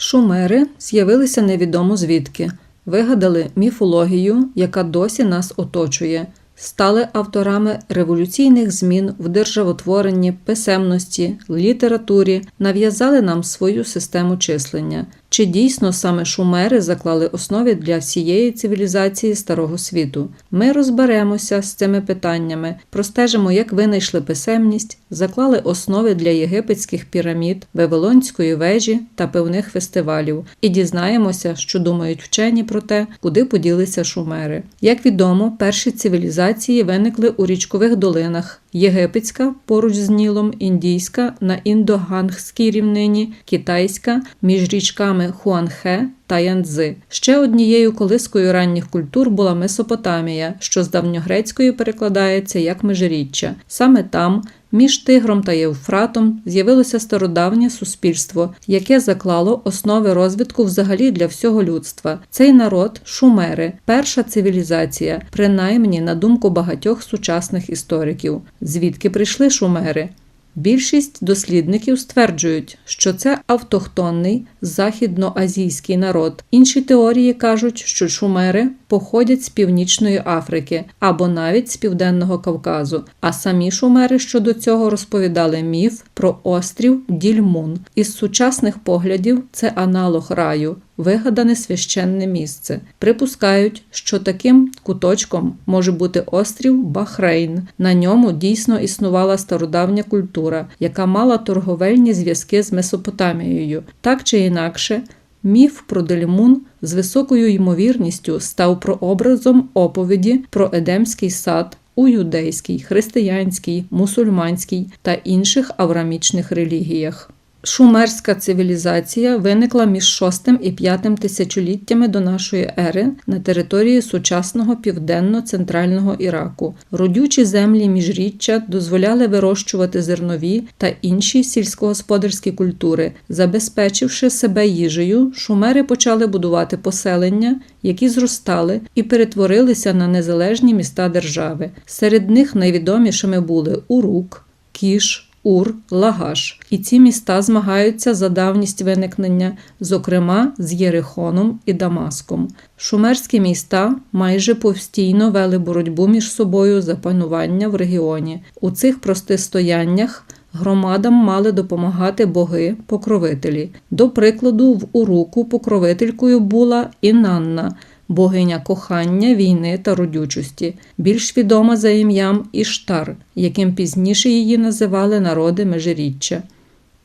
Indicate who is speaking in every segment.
Speaker 1: Шумери з'явилися невідомо звідки, вигадали міфологію, яка досі нас оточує, стали авторами революційних змін в державотворенні, писемності, літературі, нав'язали нам свою систему числення. Чи дійсно саме шумери заклали основи для всієї цивілізації старого світу? Ми розберемося з цими питаннями, простежимо, як винайшли писемність, заклали основи для єгипетських пірамід, Вавилонської вежі та певних фестивалів, і дізнаємося, що думають вчені про те, куди поділися шумери. Як відомо, перші цивілізації виникли у річкових долинах. Єгипетська поруч з Нілом, індійська на індогангській рівнині, китайська між річками Хуанхе та Янзи. Ще однією колискою ранніх культур була Месопотамія, що з давньогрецької перекладається як межиріччя. Саме там. Між Тигром та Євфратом з'явилося стародавнє суспільство, яке заклало основи розвитку взагалі для всього людства. Цей народ шумери, перша цивілізація, принаймні на думку багатьох сучасних істориків. Звідки прийшли шумери? Більшість дослідників стверджують, що це автохтонний західноазійський народ. Інші теорії кажуть, що шумери походять з Північної Африки або навіть з Південного Кавказу. А самі шумери щодо цього розповідали міф про острів Дільмун. Із сучасних поглядів це аналог раю. Вигадане священне місце. Припускають, що таким куточком може бути острів Бахрейн. На ньому дійсно існувала стародавня культура, яка мала торговельні зв'язки з Месопотамією. Так чи інакше, міф про Дельмун з високою ймовірністю став прообразом оповіді про Едемський сад. У юдейській, християнській, мусульманській та інших аврамічних релігіях. Шумерська цивілізація виникла між 6 і 5 тисячоліттями до нашої ери на території сучасного південно-центрального Іраку. Родючі землі міжріччя дозволяли вирощувати зернові та інші сільськогосподарські культури. Забезпечивши себе їжею, шумери почали будувати поселення, які зростали і перетворилися на незалежні міста держави. Серед них найвідомішими були Урук, Кіш. Ур, Лагаш, і ці міста змагаються за давність виникнення, зокрема з Єрихоном і Дамаском. Шумерські міста майже постійно вели боротьбу між собою за панування в регіоні. У цих протистояннях громадам мали допомагати боги, покровителі. До прикладу, в Уруку покровителькою була Інанна – богиня кохання, війни та родючості, більш відома за ім'ям Іштар, яким пізніше її називали народи межиріччя.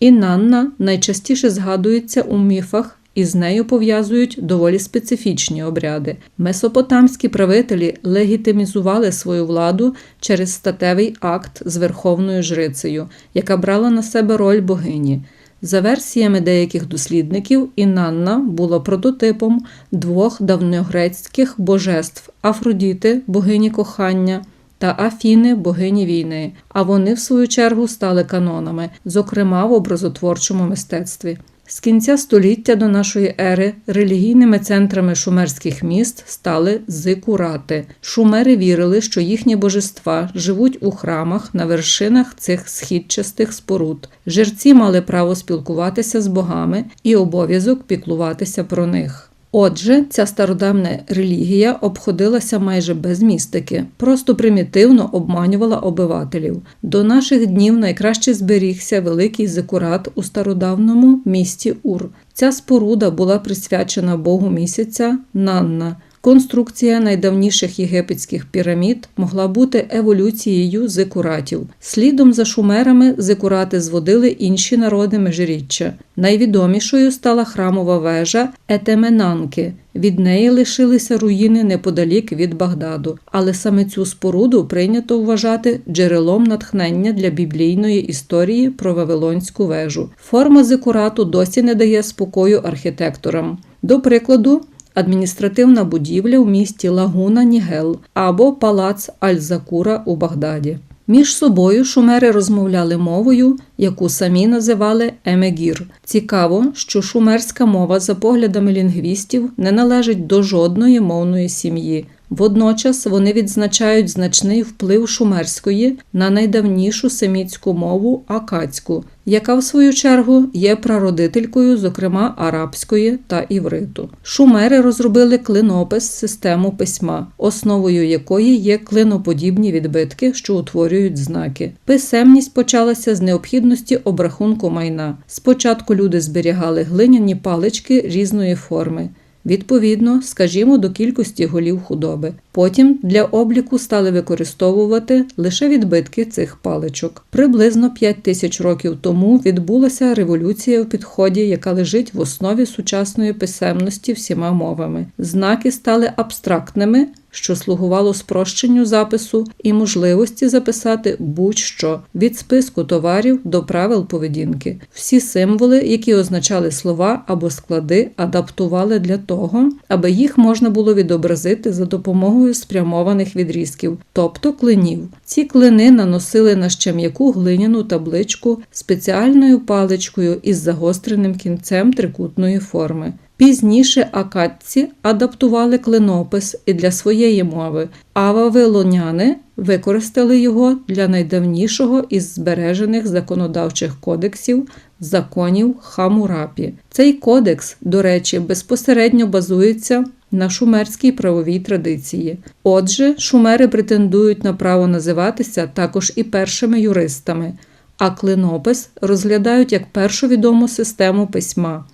Speaker 1: Інанна найчастіше згадується у міфах. І з нею пов'язують доволі специфічні обряди. Месопотамські правителі легітимізували свою владу через статевий акт з верховною жрицею, яка брала на себе роль богині. За версіями деяких дослідників, Інанна була прототипом двох давньогрецьких божеств Афродіти, богині кохання, та Афіни, богині війни, а вони, в свою чергу, стали канонами, зокрема в образотворчому мистецтві. З кінця століття до нашої ери релігійними центрами шумерських міст стали зикурати. Шумери вірили, що їхні божества живуть у храмах на вершинах цих східчастих споруд. Жерці мали право спілкуватися з богами і обов'язок піклуватися про них. Отже, ця стародавня релігія обходилася майже без містики, просто примітивно обманювала обивателів. До наших днів найкраще зберігся великий зикурат у стародавному місті Ур. Ця споруда була присвячена Богу місяця Нанна. Конструкція найдавніших єгипетських пірамід могла бути еволюцією зикуратів. Слідом за шумерами зикурати зводили інші народи межиріччя. Найвідомішою стала храмова вежа Етеменанки. Від неї лишилися руїни неподалік від Багдаду, але саме цю споруду прийнято вважати джерелом натхнення для біблійної історії про Вавилонську вежу. Форма зикурату досі не дає спокою архітекторам. До прикладу, адміністративна будівля в місті Лагуна Нігел або Палац Аль-Закура у Багдаді. Між собою шумери розмовляли мовою, яку самі називали Емегір. Цікаво, що шумерська мова, за поглядами лінгвістів, не належить до жодної мовної сім'ї. Водночас вони відзначають значний вплив шумерської на найдавнішу семітську мову акадську, яка в свою чергу є прародителькою, зокрема арабської та івриту. Шумери розробили клинопис систему письма, основою якої є клиноподібні відбитки, що утворюють знаки. Писемність почалася з необхідності обрахунку майна. Спочатку люди зберігали глиняні палички різної форми. Відповідно, скажімо, до кількості голів худоби. Потім для обліку стали використовувати лише відбитки цих паличок. Приблизно 5 тисяч років тому відбулася революція в підході, яка лежить в основі сучасної писемності всіма мовами. Знаки стали абстрактними. Що слугувало спрощенню запису і можливості записати будь-що від списку товарів до правил поведінки. Всі символи, які означали слова або склади, адаптували для того, аби їх можна було відобразити за допомогою спрямованих відрізків, тобто клинів. Ці клини наносили на ще м'яку глиняну табличку спеціальною паличкою із загостреним кінцем трикутної форми. Пізніше акадці адаптували клинопис і для своєї мови, а вавилоняни використали його для найдавнішого із збережених законодавчих кодексів законів Хамурапі. Цей кодекс, до речі, безпосередньо базується на шумерській правовій традиції. Отже, шумери претендують на право називатися також і першими юристами, а клинопис розглядають як першу відому систему письма.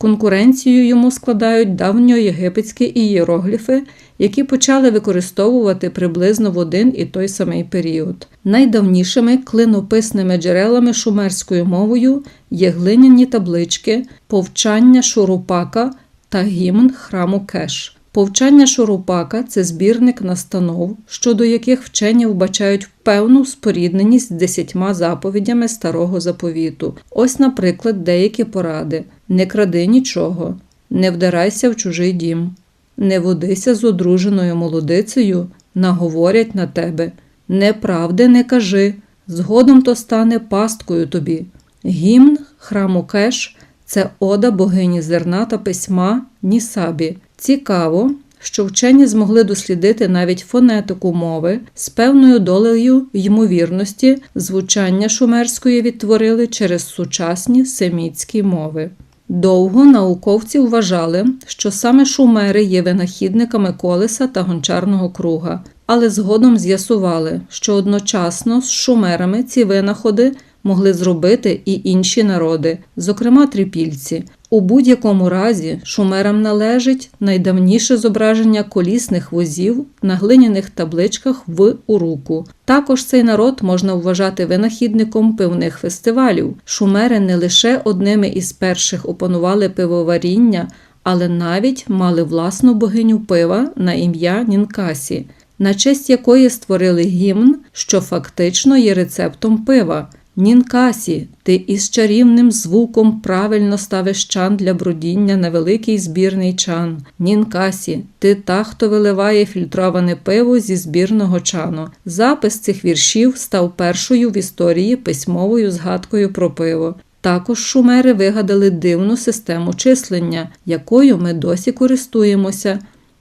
Speaker 1: Конкуренцію йому складають давньоєгипетські ієрогліфи, які почали використовувати приблизно в один і той самий період. Найдавнішими клинописними джерелами шумерською мовою є глиняні таблички, повчання Шурупака та гімн храму Кеш. Повчання Шурупака це збірник настанов, щодо яких вчені вбачають певну спорідненість з десятьма заповідями старого заповіту. Ось, наприклад, деякі поради: не кради нічого, не вдарайся в чужий дім, не водися з одруженою молодицею, наговорять на тебе, неправди не кажи, згодом то стане пасткою тобі. Гімн храму Кеш це ода богині зерна та письма Нісабі. Цікаво, що вчені змогли дослідити навіть фонетику мови з певною долею ймовірності звучання шумерської відтворили через сучасні семітські мови. Довго науковці вважали, що саме шумери є винахідниками колеса та гончарного круга, але згодом з'ясували, що одночасно з шумерами ці винаходи могли зробити і інші народи, зокрема трипільці. У будь-якому разі шумерам належить найдавніше зображення колісних возів на глиняних табличках в Уруку. Також цей народ можна вважати винахідником пивних фестивалів. Шумери не лише одними із перших опанували пивоваріння, але навіть мали власну богиню пива на ім'я Нінкасі, на честь якої створили гімн, що фактично є рецептом пива. Нінкасі, ти із чарівним звуком правильно ставиш чан для брудіння на великий збірний чан. Нінкасі, ти та, хто виливає фільтроване пиво зі збірного чану. Запис цих віршів став першою в історії письмовою згадкою про пиво. Також шумери вигадали дивну систему числення, якою ми досі користуємося.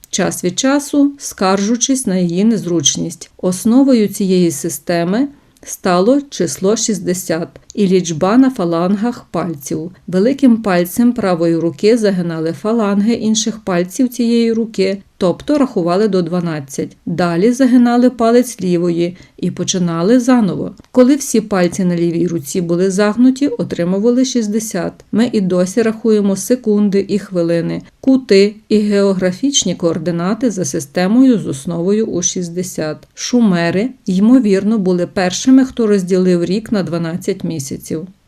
Speaker 1: Час від часу скаржучись на її незручність. Основою цієї системи стало число 60 і лічба на фалангах пальців. Великим пальцем правої руки загинали фаланги інших пальців цієї руки, тобто рахували до 12. Далі загинали палець лівої і починали заново. Коли всі пальці на лівій руці були загнуті, отримували 60. Ми і досі рахуємо секунди і хвилини, кути і географічні координати за системою з основою у 60. Шумери, ймовірно, були першими, хто розділив рік на 12 місяців.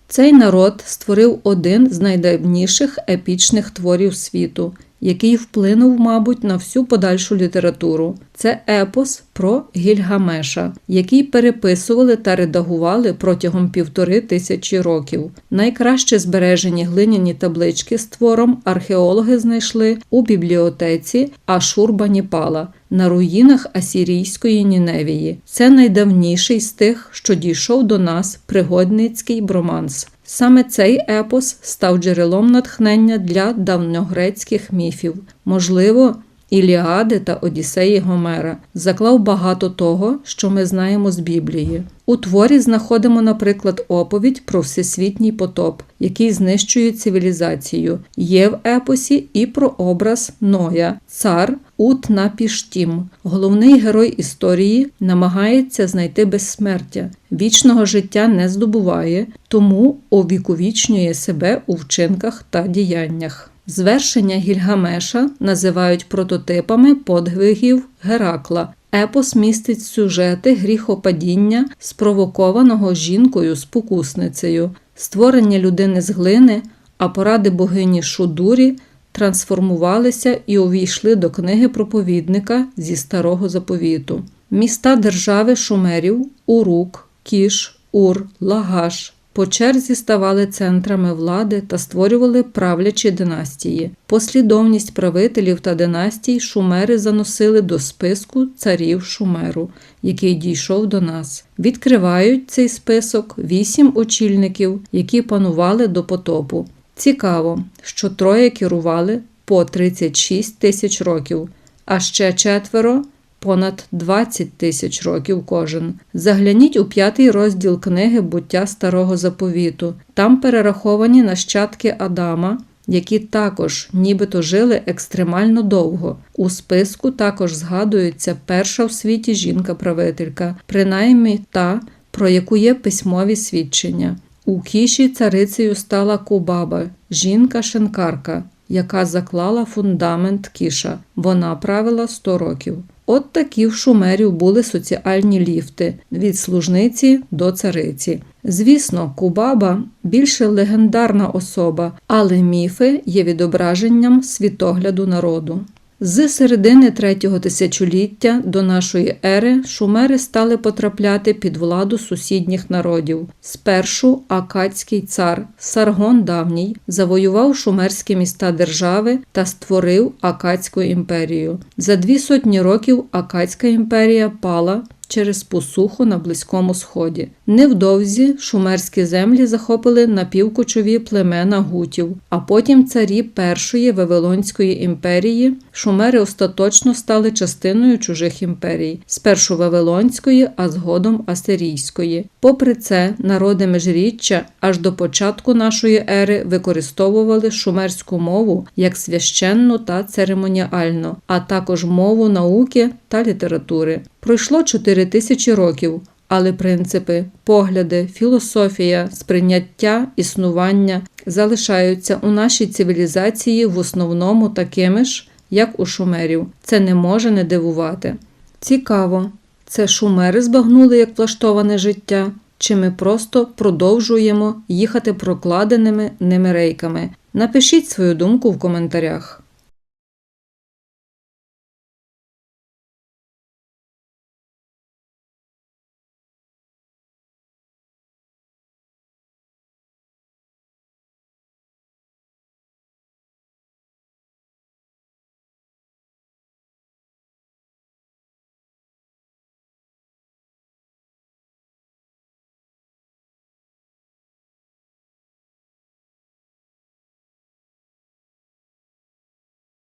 Speaker 1: Цей народ створив один з найдавніших епічних творів світу, який вплинув, мабуть, на всю подальшу літературу. Це епос про Гільгамеша, який переписували та редагували протягом півтори тисячі років. Найкраще збережені глиняні таблички з твором археологи знайшли у бібліотеці Ашурбаніпала на руїнах Асірійської Ніневії. Це найдавніший з тих, що дійшов до нас пригодницький броманс. Саме цей епос став джерелом натхнення для давньогрецьких міфів. Можливо, Іліади та Одіссеї Гомера, заклав багато того, що ми знаємо з Біблії. У творі знаходимо, наприклад, оповідь про всесвітній потоп, який знищує цивілізацію. Є в епосі і про образ Ноя, цар Утнапіштім. Головний герой історії намагається знайти безсмертя, вічного життя не здобуває, тому увіковічнює себе у вчинках та діяннях. Звершення Гільгамеша називають прототипами подвигів Геракла. Епос містить сюжети гріхопадіння, спровокованого жінкою спокусницею, створення людини з глини, а поради богині Шудурі трансформувалися і увійшли до книги проповідника зі старого заповіту. Міста держави шумерів Урук, Кіш, Ур, Лагаш по черзі ставали центрами влади та створювали правлячі династії. Послідовність правителів та династій шумери заносили до списку царів Шумеру, який дійшов до нас. Відкривають цей список вісім очільників, які панували до потопу. Цікаво, що троє керували по 36 тисяч років, а ще четверо понад 20 тисяч років кожен. Загляніть у п'ятий розділ книги буття старого заповіту. Там перераховані нащадки Адама. Які також нібито жили екстремально довго. У списку також згадується перша в світі жінка-правителька, принаймні та, про яку є письмові свідчення. У кіші царицею стала Кубаба, жінка-шенкарка, яка заклала фундамент кіша. Вона правила 100 років. От такі в шумерів були соціальні ліфти від служниці до цариці. Звісно, Кубаба більше легендарна особа, але міфи є відображенням світогляду народу. З середини третього тисячоліття до нашої ери шумери стали потрапляти під владу сусідніх народів. Спершу акадський цар Саргон Давній завоював шумерські міста держави та створив Акадську імперію. За дві сотні років Акадська імперія пала через посуху на Близькому Сході. Невдовзі шумерські землі захопили напівкочові племена гутів, а потім царі Першої Вавилонської імперії шумери остаточно стали частиною чужих імперій, спершу Вавилонської, а згодом Асирійської. Попри це, народи межріччя аж до початку нашої ери використовували шумерську мову як священну та церемоніальну, а також мову науки та літератури. Пройшло 4 тисячі років, але принципи, погляди, філософія, сприйняття, існування залишаються у нашій цивілізації в основному такими ж, як у шумерів. Це не може не дивувати. Цікаво, це шумери збагнули як влаштоване життя, чи ми просто продовжуємо їхати прокладеними ними рейками. Напишіть свою думку в коментарях.